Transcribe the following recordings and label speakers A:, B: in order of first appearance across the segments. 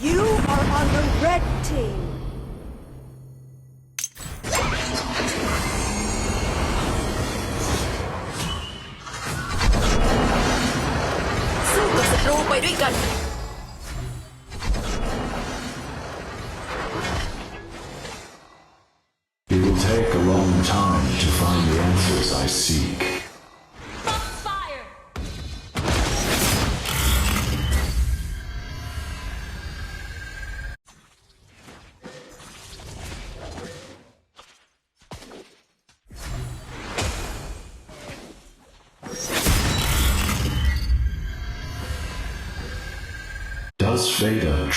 A: You are on the red team.
B: สู้กับศัตรูไปด้วยกัน
C: It will take a long time to find the answers I seek.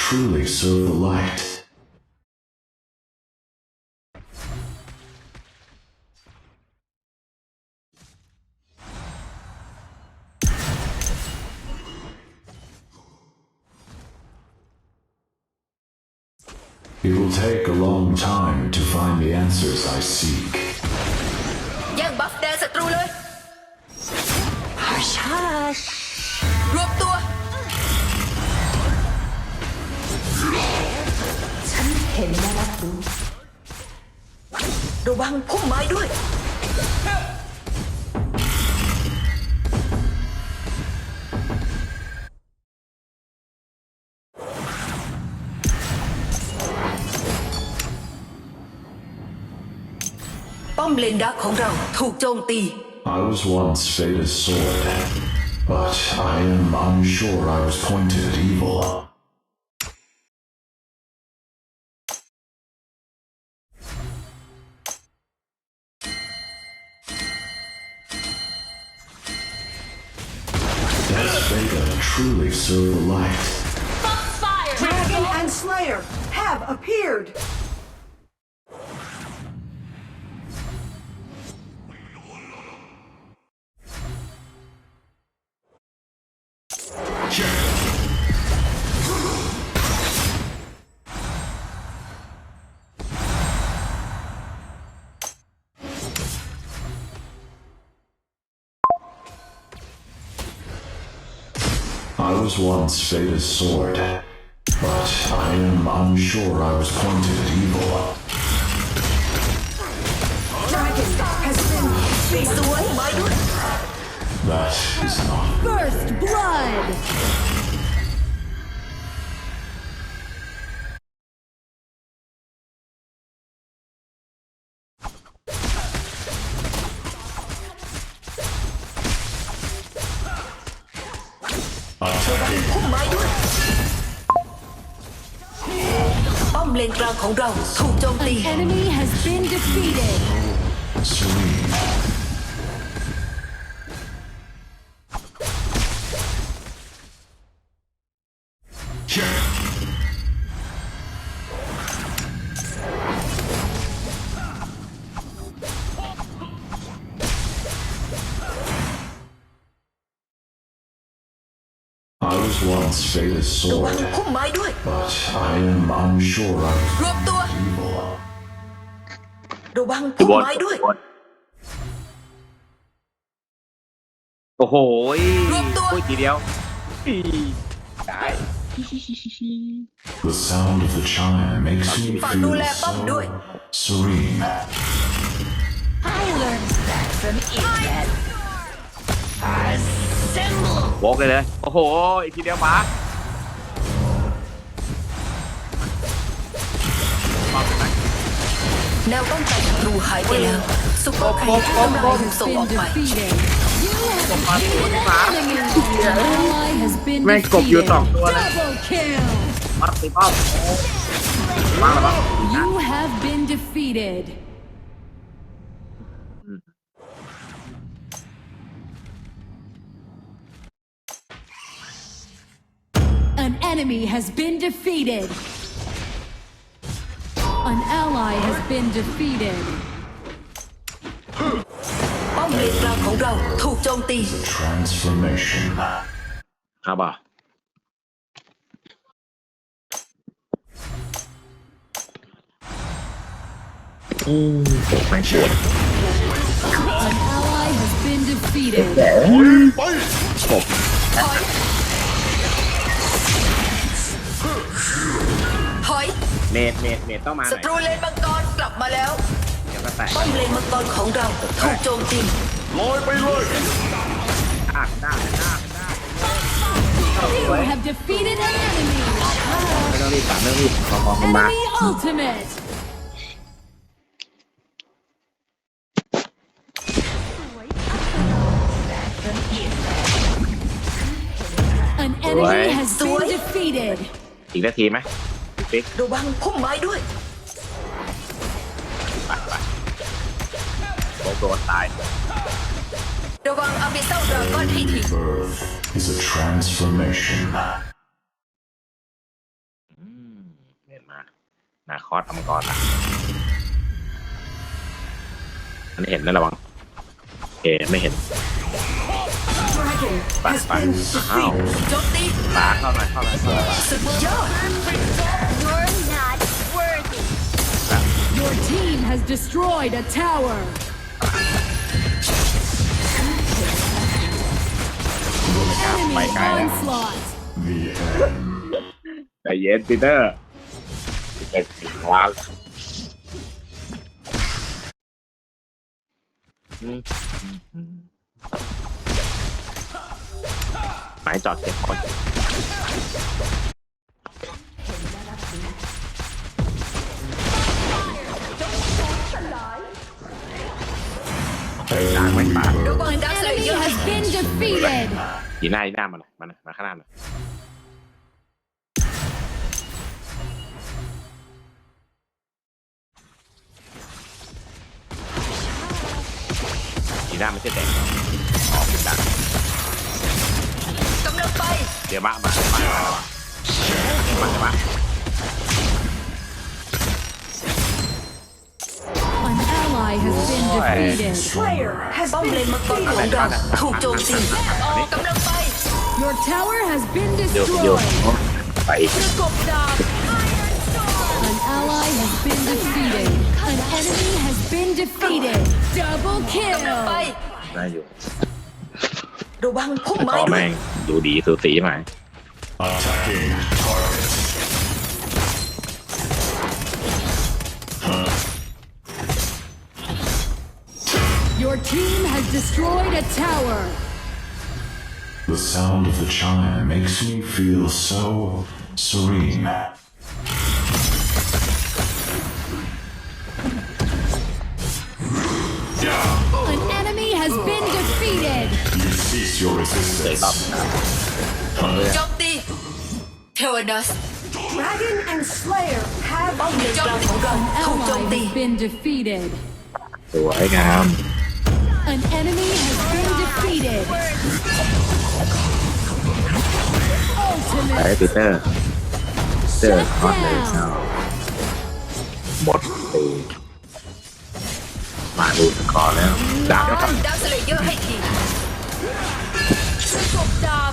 C: Truly serve the light? It will take a long time to find the answers I seek.
B: แย่งบัฟแดนศัตรูเลย
A: Hush. เห็นและรับรู้
B: ระวังพุ่มไม้ด้วย ป้อมเลนดักของเราถูกโจมตี
C: I was once Veda's sword, but I am unsure I was pointed at evil. Truly serve the light?
A: Dragon and Slayer have appeared.
C: was once Fata's sword, but I am unsure I was pointed at evil.
A: Dragon has been
B: faced away by...
C: That is not...
A: First blood!
B: เลนกลางของเราถูกโจมตี
D: Enemy has been defeated.
C: serene. was once Veda's
B: ระวัง
C: sword,
B: พุ่มไม้ด้วย
C: but I am unsure I was
B: รวมตัว
C: evil.
B: ระวัง
E: อยู่
B: พุ่ม
E: บน
B: ไม้ด้วย
E: บนโอ้โหย
B: รวมตัว
E: พูดทีเดียวอีได้
C: The sound of the chime makes me
B: ฝากดู
C: feel
B: แลป้อมด้วย
C: so serene.
D: I learned that from Eden.
E: โบกเลยเลย โอ้โห อีกทีเดียวป๋ามาเป็นไง
B: แนวป้องกันศัตรูหายไปแล้วซุปเปอร์แคร์ที่กำลังถูกส่งออก
D: Been
B: ไป
D: defeated. You have
E: มาตัวที่ป๋า
D: enemy. An ally has been
E: แม่งกบอยู่
D: defeated.
E: สองตัวเลย
D: Double kill.
E: มัดตีป้อมมาแล้วปะ
D: You have been defeated. Enemy has been defeated. An ally has been defeated.
B: ป้อมเลนกลางของเราถูกโจมตี
C: Transformation.
E: ครับอะอืมแม่งปวด
D: An ally has been defeated.
E: ก เมดเมดเมดต้องมาห
B: ศั
E: น่อย
B: ตรูเลนมังกรกลับมาแล้ว
E: เดี๋ยวก็แตก
B: ป้อมเลนมังกรของเราถูกโจมตี
E: ลอยไปเลยอะได้ได้ได้
D: You have defeated an enemy.
E: ไม่ต้องรีบตัดไม่ต้องรีบพอๆกันมา
D: Enemy ultimate. An enemy has been defeated.
E: อีกนาทีไหม ปิ๊ก
B: ระวังพุ่มไม้ด้วย
E: ไปไปโดนโดนตาย
B: ระวังอาบิเซลดราก้อนให้ที
C: Birth is a transformation.
E: เห็นมานาคอสทำก่อนละอันนี้เห็นนะระวังโอเคไม่เห็น
A: Dragon
E: ไป
A: has
E: ไป
A: been
E: อ้าว
A: defeated.
B: โจมตี
E: ปาเข้าหน่อยเข้าหน่อยเข้าหน่อย
B: สุดยอด
D: Your team has destroyed a tower. Enemy
E: Mày cay à?
D: onslaught.
C: The end.
E: ใจเย็นปีเตอร์เด็กสิว้าวหมายจอดเก็บคน ล้างไว้ปาก
B: ระวังดักเล
D: Enemy has been defeated.
E: อีหน้ายีหน้ามาหน่อยมาหน่อยมาข้างหน้าหน่อยยีหน้าไม่ใช่แดงออกเป็นดัง
B: กำลังไป
E: เดี๋ยวมามามามามามา
D: ally has been defeated.
A: Slayer has
B: ป้อม
A: been
B: เลนมังกรของ
A: defeated.
B: เราถูกโจมตีกำลังไป
D: Your tower has been
E: เดี๋ยวเดี๋ยว
D: destroyed.
E: ไปอีก
B: กบดาบ
D: An ally has been defeated. An enemy has been defeated. Double
B: กำลังไป
D: kill.
E: ได้อยู่
B: ระวังพุ่มไม้
E: ต่อ
B: ด้ว
E: แม่
B: ย
E: งดูดีสูสีไหม
C: Attacking target.
D: Your team has destroyed a tower.
C: The sound of the chime makes me feel so serene.
D: An enemy has been defeated.
C: You cease your
E: เลยรอบ
C: resistance.
B: โจมตีเทวดัส
A: Dragon and Slayer have
B: ป้อมเลนกลางของเราถูกโจม
D: Ally
B: ตี
D: has been defeated.
E: สวยงาม
D: An enemy has been defeated.
E: ไป
D: Ultimate.
E: ปีเตอร์เจอคอสเลยเอาหมดตีมาดูสกอร์แล้วดักนะครับ
B: ดักเลเยอร์ให้ทีกบดาบ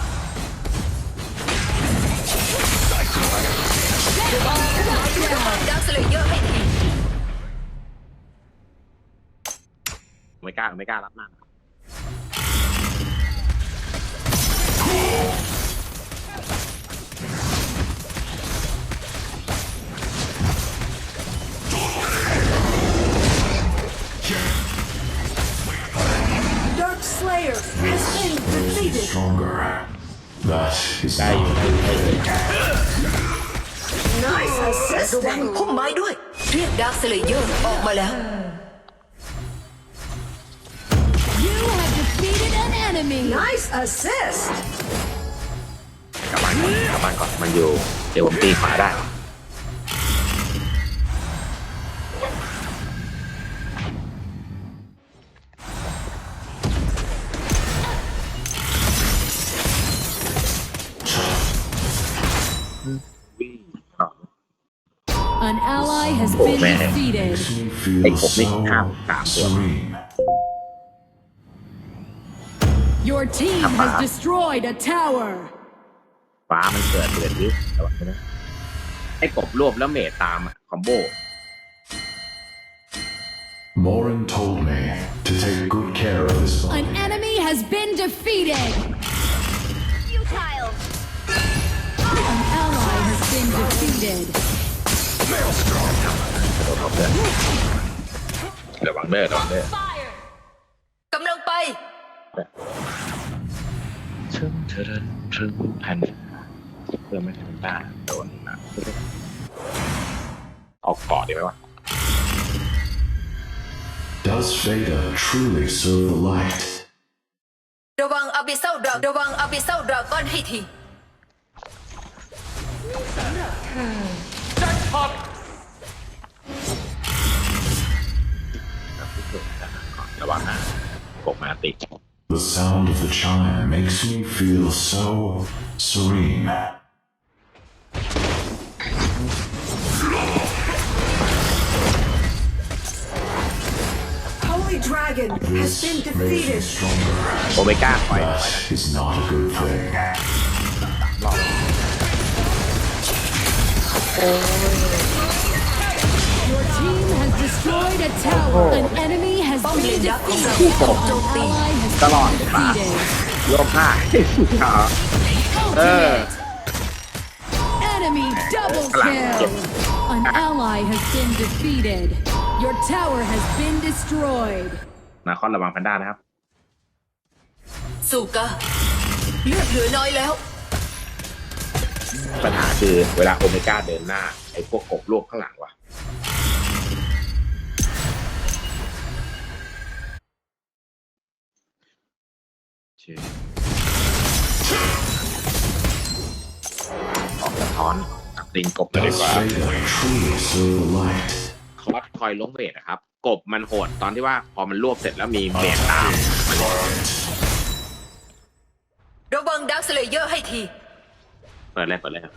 B: ดักเลเยอร์ให้ที
E: ไม่กล้าไม่กล้ารับนั่น
A: Dark Slayer has been defeated.
C: Stronger. That is
E: ได้อยู่
A: Nice
B: ระวัง
A: assist.
B: พุ่มไม้ด้วย เรียกดักเลเยอร์ออกมาแล้ว
D: enemy.
A: Nice assist.
E: กลับบ้านก่อนกลับบ้านก่อนมันอยู่ เดี๋ยวผมตีขวาได้วิ่งต่อ
D: An ally has
E: Oh,
D: been
E: man.
D: defeated.
C: makes me feel
E: Hey, hộp đi,
C: so
E: ham, cảm tưởng.
C: serene.
D: Your team
E: Come
D: has
E: on.
D: destroyed a tower.
E: ฟ้ามันเกิดเดือนวิวระวังนะให้กบรวบแล้วเมทตามอะคอมโบ
C: Morin told me to take good care of this
D: An
C: body.
D: enemy has been defeated.
F: Futile.
D: An ally has been defeated.
E: โดนทบเด้อระวังเด้อระวังเด้อก ำ
B: ลังไป
E: ชึ้ง เธอเดินชึ้งแผ่นเพื่อไม่ให้มันต้าโดนนะออกเกาะดีไหมวะ
C: Does Veda truly serve the light?
B: ระวังอาบิเซลดราระวังอาบิเซลดราก้อนให้ที
E: ระวังนะปกมาติ
C: The sound of the chime makes me feel so serene.
A: Holy Dragon has
C: This
A: been
C: makes me
A: defeated.
C: stronger.
E: โอเมก้าปล่อยปล่อยนะ
C: That is not a good thing.
D: Your team has destroyed a tower. An enemy has
B: ป้อมเล
D: been
B: นยักษ์ของเรา
D: defeated.
B: ถูกโจม
D: An
B: ตี
D: ally has
E: ตลอด
D: been
E: มา
D: defeated.
E: โยมผ้า
D: Ultimate. Enemy double kill. An ally has been defeated. Your tower has been destroyed.
E: นาคอนระวังแพนด้านะครับ
B: สูกาเลือดเหลือน้อยแล้ว
E: ปัญหาคือเวลาโอเมก้าเดินหน้าไอ้พวกกบรวบข้างหลังวะ เชี่ยออกสะท้อนตัดติงกบเลยดี
C: Does
E: กว่า
C: Veda truly serve the light?
E: คอสคอยล้มเวทนะครับ กบมันโหดตอนที่ว่าพอมันรวบเสร็จแล้วมีเบทตาม
B: ระวังดักสเลเยอร์ให้ที
E: เปิดเลยเปิดเลยครับ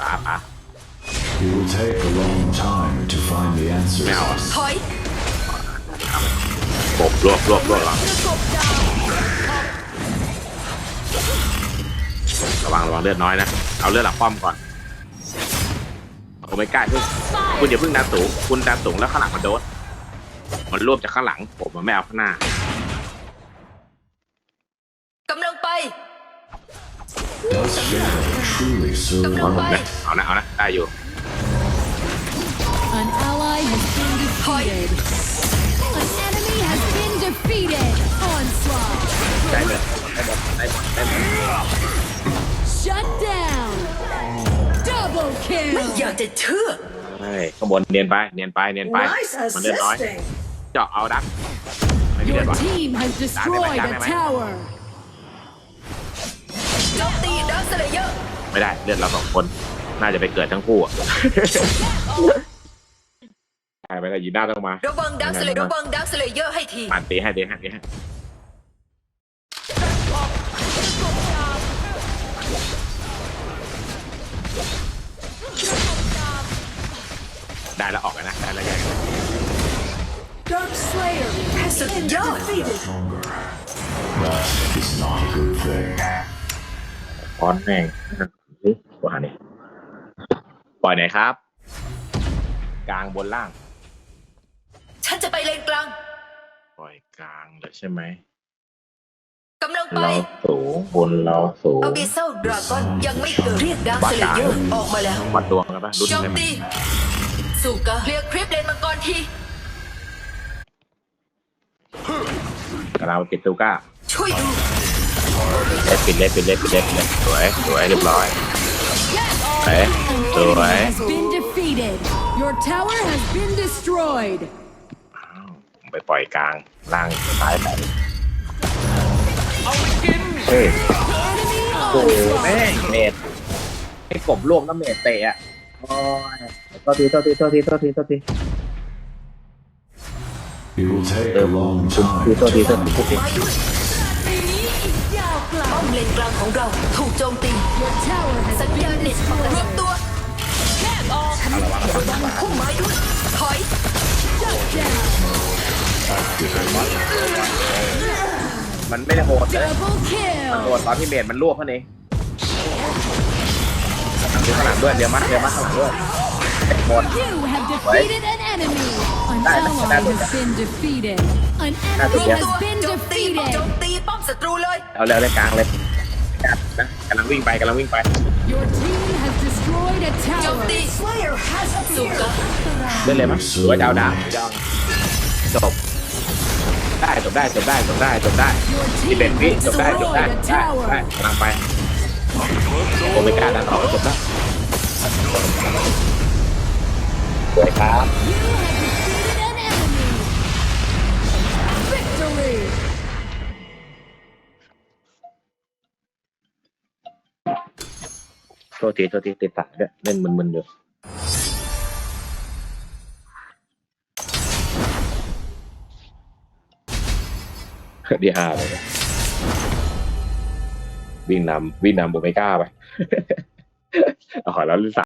E: ป๋าป๋า
C: It will take a long time to find the answers.
E: ไม่เอาอะ
B: ถอย
E: ก บรวบรวบรวบระวังระวังเลือดน้อยนะ เอาเลือดหลักป้อมก่อนผมไม่กล้าเพิ่งคุณอย่าเพิ่งดันสูงคุณดันสูงแล้วข้างหลังมันโดนมันรวบจากข้างหลังผมมันไม่เอาข้างหน้า
B: กำลังไป
C: Does Veda truly serve the
E: เอา
C: light?
E: นะเอานะเอานะได้อยู่
D: An ally has been defeated. Defeated. Onslaught.
E: ได้เลยได้หมดได้หมดได้หมด
D: Shut down. Double
B: ไม่
D: kill.
B: อยากจะเชื่อ
E: ใช่ข้างบนเนียนไปเนียนไปเนียนไป
A: Nice
E: มันเลือดน้อย
A: assisting.
E: เจาะเอาดักไม่มีเลื
D: Your
E: อดวะ
D: team has destroyed a tower.
B: โจมตีดักสเลเยอร์
E: ไม่ได้เลือดเราสองคน น่าจะไปเกิดทั้งคู่อะ ใช่ไม่ได้ยีน่าต้องมา
B: ระวังดักสเลระวังดักสเลเยอร์ให้ที
E: ปานตีให้ตีให้ตีให้ได้แล้วออกแล้วนะได้แล้วยัง
A: Dark Slayer has been defeated.
C: Stronger. That is not a good thing.
E: พอนแม่งกว่านี่ปล่อยไหนครับ กลางบนล่าง
B: ฉันจะไปเลนกลาง
E: ปล่อยกลางเลยใช่ไหม
B: กำลังไป
E: เราสูงบนเราสูง
B: อาบิเซลดราก้อนยังไม่เกิดเรียกดักสเลเยอร์ออกมาแล้ว
E: วัดดวงกันปะรุ่น
B: โจม
E: ได้ไหม
B: ตีสูกาเคลียร์คลิปเลนมังกรที
E: กำลังไปปิดตูก้า
B: ช่วยดู
E: เล็ดปิดเล็ดปิดเล็ดปิดเล็ดปิดเล็ดสวยสวยเรียบร้อยเอ๊ะ
D: An
E: สวย
D: enemy has been defeated. Your tower has been destroyed.
E: อ้าวไปปล่อยกลางล่างซ้ายไปเฮ้ย
D: Enemy
E: โอ้โห
D: onslaught.
E: แม่งเมดไอ้กบรวมแล้วเมดเตะอะโอ้ยโทษทีโทษทีโทษทีโทษทีโทษที
C: It will take
E: เออ
C: a long
E: คือ
C: time
E: โทษทีโทษทีโทษที
B: ไม้ด้วยป้อมเลนกลางของเราถูกโจมตี
D: Your tower has
B: สัญญาณ
D: been
B: เน็ตรวม
D: destroyed.
B: ตัวแคบออกระวังพุ่มไม้ด้วยถอย
D: Shut down.
E: มันไม่ได้โหดเลย
D: Double
E: มันโห
D: kill.
E: ดตอนที่เมดมันรวบเท่านั้นเองดูข้างหลังด้วย เดี๋ยวมัดเดี๋ยวมัดข้างหลังด้วยหมด
D: You have defeated an enemy. An
E: That-
D: ally
E: that-
D: has been defeated. An
E: That-
D: enemy
B: รวม
D: has
B: ตัว
D: been
B: โจมตีโจ
D: defeated.
B: มตีป้อมศัตรูเลย
E: เอาเร็วเลยกลางเลยกัดนะกำลังวิ่งไปกำลังวิ่งไป
D: Your team has destroyed
B: ติ
A: Slayer has
B: สุ
A: appeared.
B: กะ
E: เล่นเลยมั้ยหรือว่าจะเอาดาบจบ ได้จบได้จบได้จบได้จบได้
D: Your
E: ที่เป็น
D: team
E: วิจบได้จบได้ได้ได้กำลังไปโอเมก้าดันออกจบแล้วสวยครับโทษทีโทษทีติดสายด้วยเล่นมึนๆอยู่ ดีห้าเลยวิ่งนำวิ่งนำโอเมก้าไปอ๋อแล้วลิซ